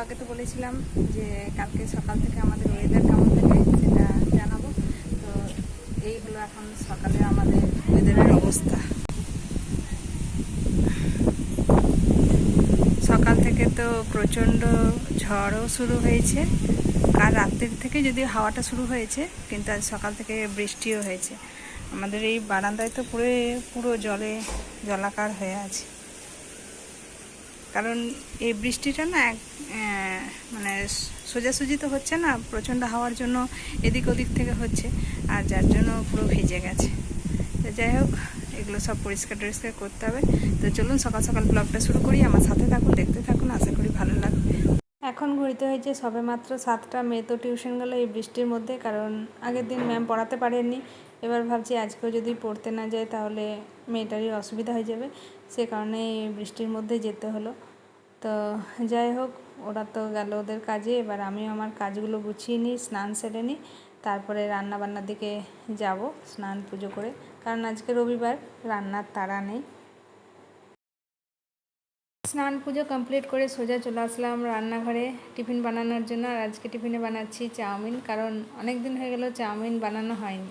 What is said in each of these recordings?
ব্লগে তো বলেছিলাম যে কালকে সকাল থেকে আমাদের ওয়েদার কেমন থাকে সেটা জানাব। তো এই হলো এখন সকালে আমাদের ওয়েদারের অবস্থা। সকাল থেকে তো প্রচণ্ড ঝড়ও শুরু হয়েছে। কাল রাত্রির থেকে যদি হাওয়াটা শুরু হয়েছে, কিন্তু আজ সকাল থেকে বৃষ্টিও হয়েছে। আমাদের এই বারান্দায় তো পুরো পুরো জলে, জলাকার হয়ে আছে। কারণ এই বৃষ্টিটা না এক মানে সোজাসুজি তো হচ্ছে না, প্রচণ্ড হাওয়ার জন্য এদিক ওদিক থেকে হচ্ছে, আর যার জন্য পুরো ভিজে গেছে। তো যাই হোক, এগুলো সব পরিষ্কার টরিষ্কার করতে হবে। তো চলুন সকাল সকাল ব্লগটা শুরু করি, আমার সাথে থাকুন, দেখতে থাকুন, আশা করি ভালো লাগবে। এখন ঘুরিতে হয়েছে সবে মাত্র সাতটা, মেয়ে তো টিউশন গেলো এই বৃষ্টির মধ্যে, কারণ আগের দিন ম্যাম পড়াতে পারেননি। এবার ভাবছি আজকেও যদি পড়তে না যায় তাহলে মেয়েটারই অসুবিধা হয়ে যাবে। সে কারণে বৃষ্টির মধ্যে যেতে হলো। তো যাই হোক, ওরা তো গেল ওদের কাজে। এবার আমিও আমার কাজগুলো গুছিয়ে নিই, স্নান সেরে নিই। তারপরে রান্নাবান্নার দিকে যাব, স্নান পুজো করে। কারণ আজকে রবিবার, রান্নার তাড়া নেই। স্নান পুজো কমপ্লিট করে সোজা চলে আসলাম রান্নাঘরে টিফিন বানানোর জন্য। আর আজকে টিফিনে বানাচ্ছি চাউমিন, কারণ অনেক দিন হয়ে গেল চাউমিন বানানো হয়নি।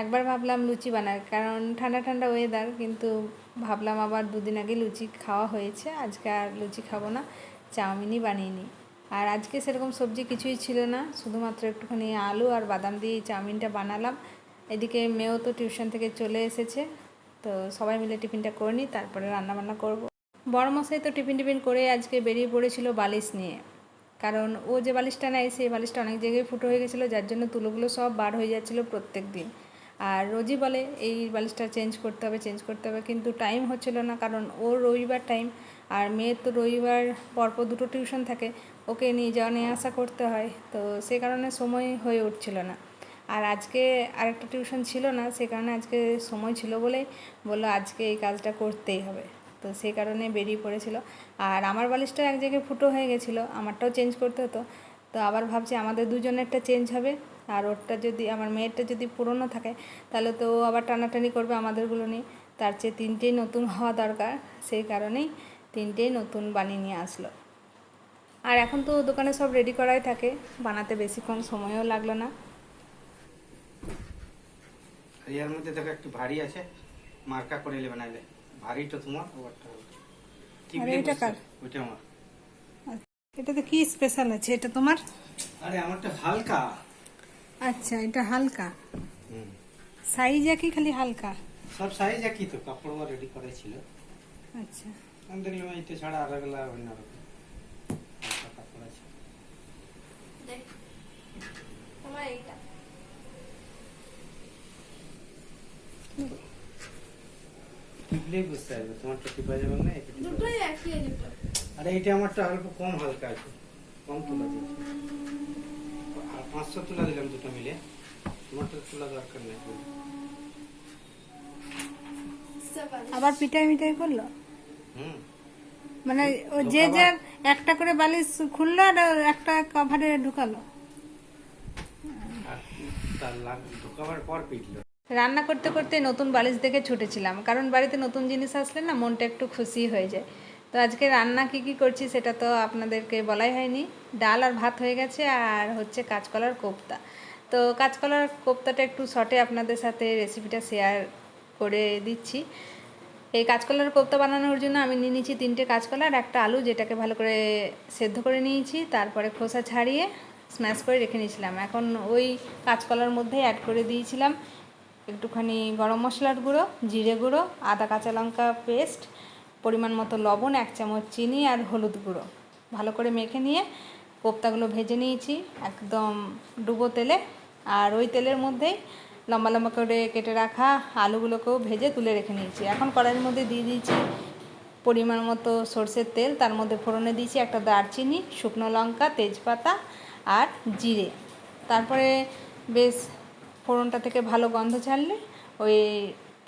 একবার ভাবলাম লুচি বানাই, কারণ ঠান্ডা ঠান্ডা ওয়েদার কিন্তু ভাবলাম আবার দুদিন আগে লুচি খাওয়া হয়েছে, আজকে আর লুচি খাব না, চাউমিনই বানিয়ে নিই। আর আজকে সেরকম সবজি কিছুই ছিল না, শুধুমাত্র একটুখানি আলু আর বাদাম দিয়ে চাউমিনটা বানালাম। এদিকে মেয়েও তো টিউশন থেকে চলে এসেছে, তো সবাই মিলে টিফিনটা করে নিই, তারপরে রান্না বান্না করব। বড় মশাই তো টিফিন টিফিন করে আজকে বেরিয়ে পড়েছিল বালিশ নিয়ে। কারণ ও যে বালিশটা নেয়, সেই বালিশটা অনেক জায়গায় ফুটো হয়ে গেছিল, যার জন্য তুলোগুলো সব বার হয়ে যাচ্ছিল প্রত্যেক দিন। আর রোজই বলে, এই বালিশটা চেঞ্জ করতে হবে চেঞ্জ করতে হবে। কিন্তু টাইম হচ্ছিল না, কারণ ওর রবিবার টাইম আর মেয়ের তো রবিবার পরপর দুটো টিউশন থাকে, ওকে নিয়ে যাওয়া নিয়ে আসা করতে হয়। তো সে কারণে সময় হয়ে উঠছিল না। আর আজকে আরেকটা টিউশন ছিল না, সে কারণে আজকে সময় ছিল বলেই বলল, আজকে এই কাজটা করতেই হবে। তো সেই কারণে বেরিয়ে পড়েছিল। আর আমার বালিশটা এক জায়গায় ফুটো হয়ে গেছিল, আমারটাও চেঞ্জ করতে হতো। তো আবার ভাবছি আমাদের দুজনেরটা চেঞ্জ হবে। আর ওরটা যদি আমার মেয়েরটা যদি পুরনো থাকে তাহলে তো ও আবার টানাটানি করবে আমাদেরগুলো নিয়ে। তার চেয়ে তিনটেই নতুন হওয়া দরকার সেই কারণেই তিনটেই নতুন বানিয়ে নিয়ে আসলো। আর এখন তো দোকানে সব রেডি করাই থাকে বানাতে বেশিক্ষণ সময়ও লাগল না। আর এর মধ্যে দেখো একটু ভারী আছে মার্কা করে নেবে নাইলে ভারীটা তোমার ওটা আরে এটা? কার? ওইটা আমার। এটাতে কি স্পেশাল আছে? এটা তোমার? আরে আমারটা হালকা। আচ্ছা এটা হালকা। হুম। সাইজ একই খালি হালকা? সব সাইজ একই তো কাপড় রেডি করা ছিল। আচ্ছা। আমি দেখলাম এইটা ছাড়া আর গেলা অন্য রকম কাপড় আছে। তোমার এইটা। টিপলেই বুঝতে পারবে তোমারটা টিপা যাবে না এটা দুটোই একই এলিট আরে এটা আমারটা অল্প কম হালকা আছে কম তুলা পাঁচশো তুলা দিলাম দুটো মিলে। তোমারটা তুলা দরকার নেই। আবার পিটাই মিটাই করল? হুম। মানে ও যে যার একটা করে বালিশ খুললো আর একটা কভারে ঢুকালো। আর তার লাগ ঢোকাবার পর পিটলো। রান্না করতে করতে নতুন বালিশ দেখে ছুটেছিলাম। কারণ বাড়িতে নতুন জিনিস আসলে না মনটা একটু খুশি হয়ে যায়। তো আজকে রান্না কি কি করছি সেটা তো আপনাদেরকে বলাই হয়নি। ডাল আর ভাত হয়ে গেছে আর হচ্ছে কাঁচকলার কোপ্তা। তো কাঁচকলার কোপ্তাটা একটু শর্টে আপনাদের সাথে রেসিপিটা শেয়ার করে দিচ্ছি। এই কাঁচকলার কোপ্তা বানানোর জন্য আমি নিয়ে নিয়েছি তিনটে কাঁচকলা আর একটা আলু যেটাকে ভালো করে সেদ্ধ করে নিয়েছি, তারপরে খোসা ছাড়িয়ে স্ম্যাশ করে রেখে নিয়েছিলাম। এখন ওই কাঁচকলার মধ্যে অ্যাড করে দিয়েছিলাম একটুখানি গরম মশলার গুঁড়ো, জিরে গুঁড়ো, আদা কাঁচা লঙ্কা পেস্ট পরিমাণ মতো লবণ, এক চামচ চিনি আর হলুদ গুঁড়ো। ভালো করে মেখে নিয়ে কোপ্তাগুলো ভেজে নিয়েছি একদম ডুবো তেলে। আর ওই তেলের মধ্যেই লম্বা লম্বা করে কেটে রাখা আলুগুলোকেও ভেজে তুলে রেখে নিয়েছি। এখন কড়াইয়ের মধ্যে দিয়ে দিয়েছি পরিমাণ মতো সর্ষের তেল। তার মধ্যে ফোড়নে দিয়েছি একটা দারচিনি, শুকনো লঙ্কা, তেজপাতা আর জিরে। তারপরে বেশ ফোড়নটা থেকে ভালো গন্ধ ছাড়লে ওই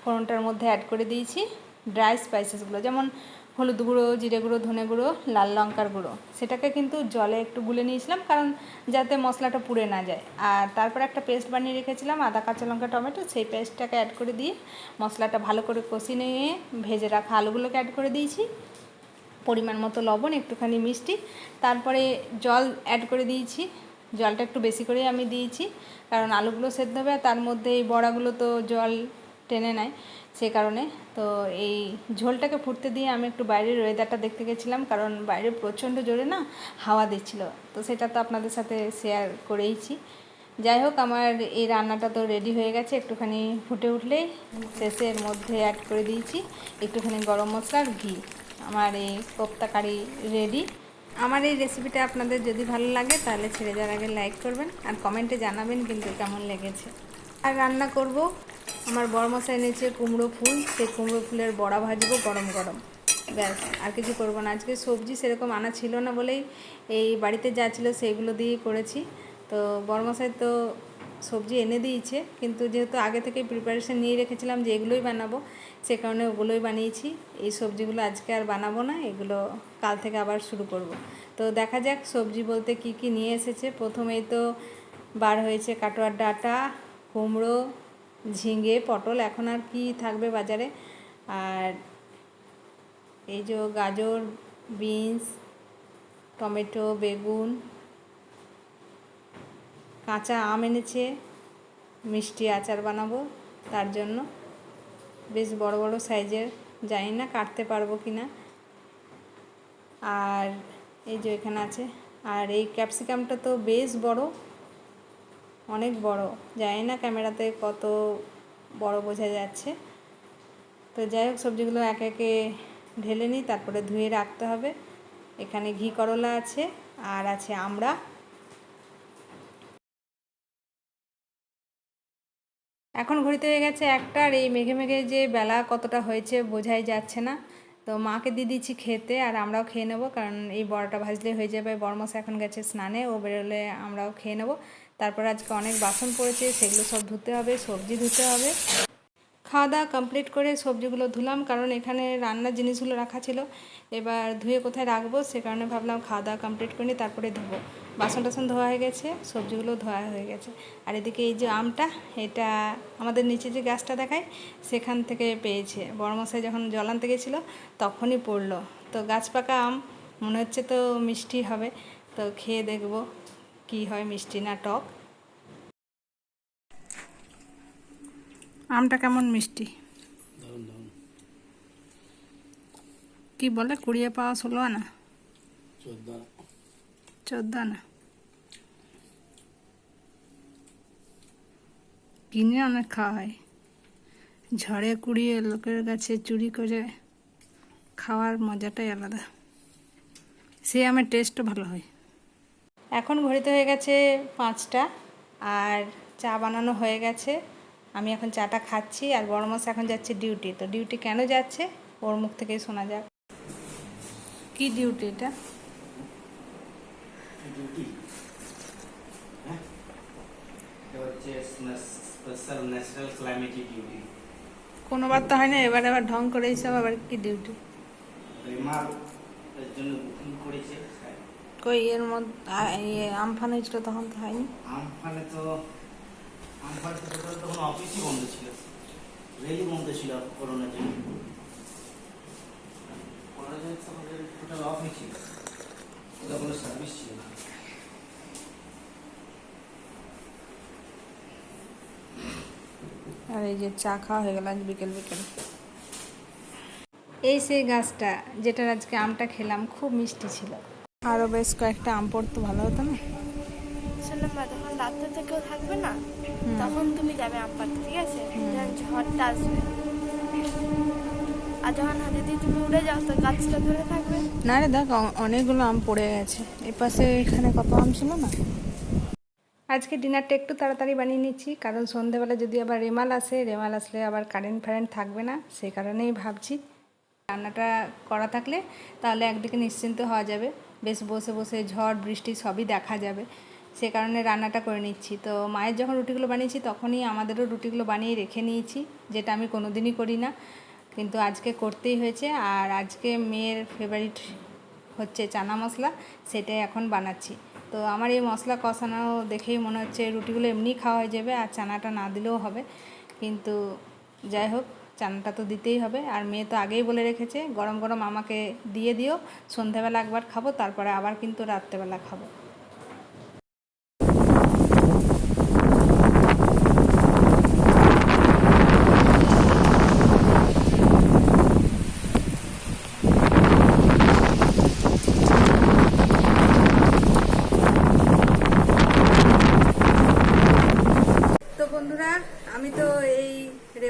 ফোড়নটার মধ্যে অ্যাড করে দিয়েছি ড্রাই স্পাইসেসগুলো যেমন হলুদ গুঁড়ো, জিরে গুঁড়ো, ধনে গুঁড়ো, লাল লঙ্কার গুঁড়ো। সেটাকে কিন্তু জলে একটু গুলে নিয়েছিলাম কারণ যাতে মশলাটা পুড়ে না যায়। আর তারপর একটা পেস্ট বানিয়ে রেখেছিলাম, আদা, কাঁচা লঙ্কা, টমেটো, সেই পেস্টটাকে অ্যাড করে দিয়ে মশলাটা ভালো করে কষিয়ে নিয়ে ভেজে রাখা আলুগুলোকে অ্যাড করে দিয়েছি। পরিমাণ মতো লবণ, একটুখানি মিষ্টি। তারপরে জল অ্যাড করে দিয়েছি। জলটা একটু বেশি করেই আমি দিয়েছি, কারণ আলুগুলো সেদ্ধ হবে আর তার মধ্যে এই বড়াগুলো তো জল টেনে নেয় সে কারণে। তো এই ঝোলটাকে ফুটতে দিয়ে আমি একটু বাইরের ওয়েদারটা দেখতে গেছিলাম, কারণ বাইরে প্রচণ্ড জোরে না হাওয়া দিচ্ছিল। তো সেটা তো আপনাদের সাথে শেয়ার করেইছি। যাই হোক, আমার এই রান্নাটা তো রেডি হয়ে গেছে, একটুখানি ফুটে উঠলেই শেষের মধ্যে অ্যাড করে দিয়েছি একটুখানি গরম মশলা আর ঘি। আমার এই কোপ্তা কারি রেডি আমার এই রেসিপিটা আপনাদের যদি ভালো লাগে, তাহলে ছেড়ে যাওয়ার আগে লাইক করবেন আর কমেন্টে জানাবেন কিন্তু কেমন লেগেছে। আর রান্না করব আমার বড় মশাই এনেছে কুমড়ো ফুল, সেই কুমড়ো ফুলের বড়া ভাজবো গরম গরম। ব্যাস, আর কিছু করব না। আজকে সবজি সেরকম আনা ছিল না বলেই এই বাড়িতে যা ছিল সেইগুলো দিয়েই করেছি। তো বড়মশাই তো সবজি এনে দিয়েছে, কিন্তু যেহেতু আগে থেকে প্রিপারেশন নিয়ে রেখেছিলাম যে এগুলোই বানাবো, সে কারণে ওগুলোই বানিয়েছি। এই সবজিগুলো আজকে আর বানাবো না, এগুলো কাল থেকে আবার শুরু করব। তো দেখা যাক সবজি বলতে কি কি নিয়ে এসেছে। প্রথমেই তো বার হয়েছে কাটোয়ার ডাঁটা, কুমড়ো ঝিঙে, পটল এখন আর কি থাকবে বাজারে? আর এই যে গাজর, বিনস, টমেটো, বেগুন, কাঁচা আম এনেছে, মিষ্টি আচার বানাবো তার জন্য। বেশ বড় বড় সাইজের, জানি না কাটতে পারব কি না আর এই যে এখানে আছে, আর এই ক্যাপসিকামটা তো বেশ বড়। অনেক বড়। জানি না ক্যামেরাতে কত বড় বোঝা যাচ্ছে। তো যাই হোক, সবজিগুলো একে একে ঢেলে নিই, তারপরে ধুয়ে রাখতে হবে। এখানে ঘি করলা আছে, আর আছে আমড়া এখন ঘড়িতে হয়ে গেছে একটা, আর এই মেঘে মেঘে যে বেলা কতটা হয়েছে বোঝাই যাচ্ছে না। তো মাকে দিয়ে দিচ্ছি খেতে, আর আমরাও খেয়ে নেব, কারণ এই বড়াটা ভাজলে হয়ে যাবে। বড়মশা এখন গেছে স্নানে, ও বেরোলে আমরাও খেয়ে নেব। তারপর আজকে অনেক বাসন পড়েছে, সেগুলো সব ধুতে হবে, সবজি ধুতে হবে। খাওয়া দাওয়া কমপ্লিট করে সবজিগুলো ধুলাম, কারণ এখানে রান্নার জিনিসগুলো রাখা ছিল। এবার ধুয়ে কোথায় রাখব সে কারণে ভাবলাম খাওয়া দাওয়া কমপ্লিট করে নিই, তারপরে ধোবো। বাসন টাসন ধোয়া হয়ে গেছে, সবজিগুলো ধোয়া হয়ে গেছে। আর এদিকে এই যে আমটা, এটা আমাদের নিচে যে গাছটা দেখায়, সেখান থেকে পেয়েছে। বড়মশাই যখন জল আনতে গেছিল, তখনই পড়ল। তো গাছ পাকা আম, মনে হচ্ছে তো মিষ্টি হবে। তো খেয়ে দেখব। কি হয় মিষ্টি না টক? আমটা কেমন মিষ্টি? কি বলে? কুড়িয়ে পাওয়া ষোলো আনা? চোদ্দ চোদ্দ আনা। কিনে অনেক খাওয়া হয় ঝড়ে কুড়িয়ে লোকের কাছে চুরি করে খাওয়ার মজাটাই আলাদা। সে আমের টেস্টও ভালো হয়। এখন ঘড়িতে হয়ে গেছে পাঁচটা আর চা বানানো হয়ে গেছে। আমি এখন চাটা খাচ্ছি আর বড় মাস এখন যাচ্ছে ডিউটি। তো ডিউটি কেন যাচ্ছে? ওর মুখ থেকেই শোনা যাক। কি ডিউটি এটা? হ্যাঁ? কোনোবার তো হয় না এবার আবার ঢং করে এইসব আবার কি ডিউটি? জন্য বুকিং করেছে। কই এর মধ্যে আমফান হয়েছিল তখন তো হয়নি। আমফানে তো আমফানে তো তখন অফিসই বন্ধ ছিল। রেলই বন্ধ ছিল করোনার জন্য। করোনার জন্য তখন টোটাল অফই ছিল। কোনো সার্ভিস ছিল না। আর এই যে চা খাওয়া হয়ে গেল আজ বিকেল বিকেল। এই সেই গাছটা যেটার আজকে আমটা খেলাম খুব মিষ্টি ছিল। আরও বেশ কয়েকটা আম পড়তো ভালো হতো না? শোনো মা যখন রাত্রে থেকেও থাকবে না? তখন তুমি যাবে আম পাড়তে ঠিক আছে? যখন ঝড়টা আসবে। আর যখন যদি তুমি উড়ে যাও তো গাছটা ধরে থাকবে। না রে দেখ অনেকগুলো আম পড়ে গেছে। এই পাশে এখানে কত আম ছিল না? আজকে ডিনারটা একটু তাড়াতাড়ি বানিয়ে নিচ্ছি কারণ সন্ধেবেলা যদি আবার রেমাল আসে রেমাল আসলে আবার কারেন্ট ফারেন্ট থাকবে না সেই কারণেই ভাবছি রান্নাটা করা থাকলে তাহলে একদিকে নিশ্চিন্ত হওয়া যাবে। বেশ বসে বসে ঝড়, বৃষ্টি সবই দেখা যাবে। সে কারণে রান্নাটা করে নিচ্ছি। তো মায়ের যখন রুটিগুলো বানিয়েছি তখনই আমাদেরও রুটিগুলো বানিয়ে রেখে নিয়েছি, যেটা আমি কোনোদিনই করি না। কিন্তু আজকে করতেই হয়েছে আর আজকে মেয়ের ফেভারিট হচ্ছে চানা মশলা, সেটাই এখন বানাচ্ছি। তো আমার এই মশলা কষানো দেখেই মনে হচ্ছে রুটিগুলো এমনি খাওয়া হয়ে যাবে আর চানাটা না দিলেও হবে। কিন্তু যাই হোক চানটা তো দিতেই হবে। আর মেয়ে তো আগেই বলে রেখেছে, গরম গরম আমাকে দিয়ে দিও সন্ধ্যাবেলা একবার খাব, তারপরে আবার কিন্তু রাত্রেবেলা খাব তো বন্ধুরা আমি তো এই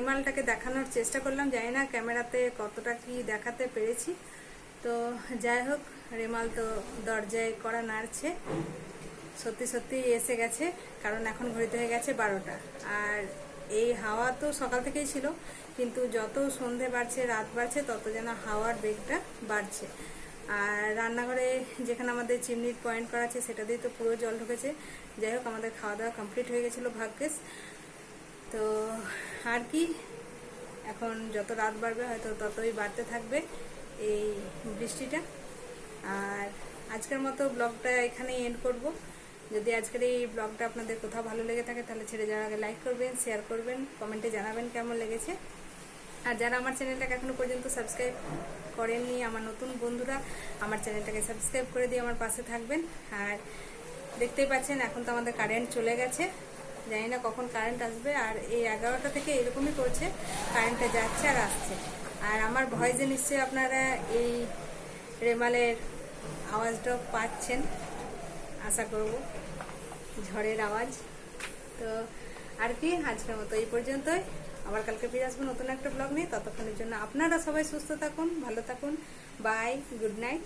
রেমালটাকে দেখানোর চেষ্টা করলাম, জানি না ক্যামেরাতে কতটা কি দেখাতে পেরেছি। তো যাই হোক, রেমাল তো দরজায় করা নাড়ছে। সত্যি সত্যি এসে গেছে, কারণ এখন ঘড়িতে হয়ে গেছে বারোটা। আর এই হাওয়া তো সকাল থেকেই ছিল, কিন্তু যত সন্ধে বাড়ছে, রাত বাড়ছে, তত যেন হাওয়ার বেগটা বাড়ছে। আর রান্নাঘরে যেখানে আমাদের চিমনির পয়েন্ট করা আছে, সেটা দিয়ে তো পুরো জল ঢুকেছে। যাই হোক, আমাদের খাওয়া দাওয়া কমপ্লিট হয়ে গেছিল ভাগ্যেস তো আর কি? এখন যত রাত বাড়বে হয়তো ততই বাড়তে থাকবে এই বৃষ্টিটা। আর আজকের মতো ব্লগটা এখানেই এন্ড করব। যদি আজকের এই ব্লগটা আপনাদের কোথাও ভালো লেগে থাকে তাহলে ছেড়ে যাওয়ার আগে লাইক করবেন শেয়ার করবেন কমেন্টে জানাবেন কেমন লেগেছে। আর যারা আমার চ্যানেলটাকে এখনও পর্যন্ত সাবস্ক্রাইব করেননি, আমার নতুন বন্ধুরা, আমার চ্যানেলটাকে সাবস্ক্রাইব করে দিয়ে আমার পাশে থাকবেন। আর দেখতেই পাচ্ছেন, এখন তো আমাদের কারেন্ট চলে গেছে। জানি না কখন কারেন্ট আসবে, আর এই এগারোটা থেকে এরকমই করছে কারেন্টটা যাচ্ছে আর আসছে। আর আমার ভয়েসে নিশ্চয়ই আপনারা এই রেমালের আওয়াজটাও পাচ্ছেন, আশা করব। ঝড়ের আওয়াজ। তো আর কি, আজকের মতো এই পর্যন্তই। আবার কালকে ফিরে আসব নতুন একটা ব্লগ নিয়ে। ততক্ষণের জন্য আপনারা সবাই সুস্থ থাকুন, ভালো থাকুন। Bye good night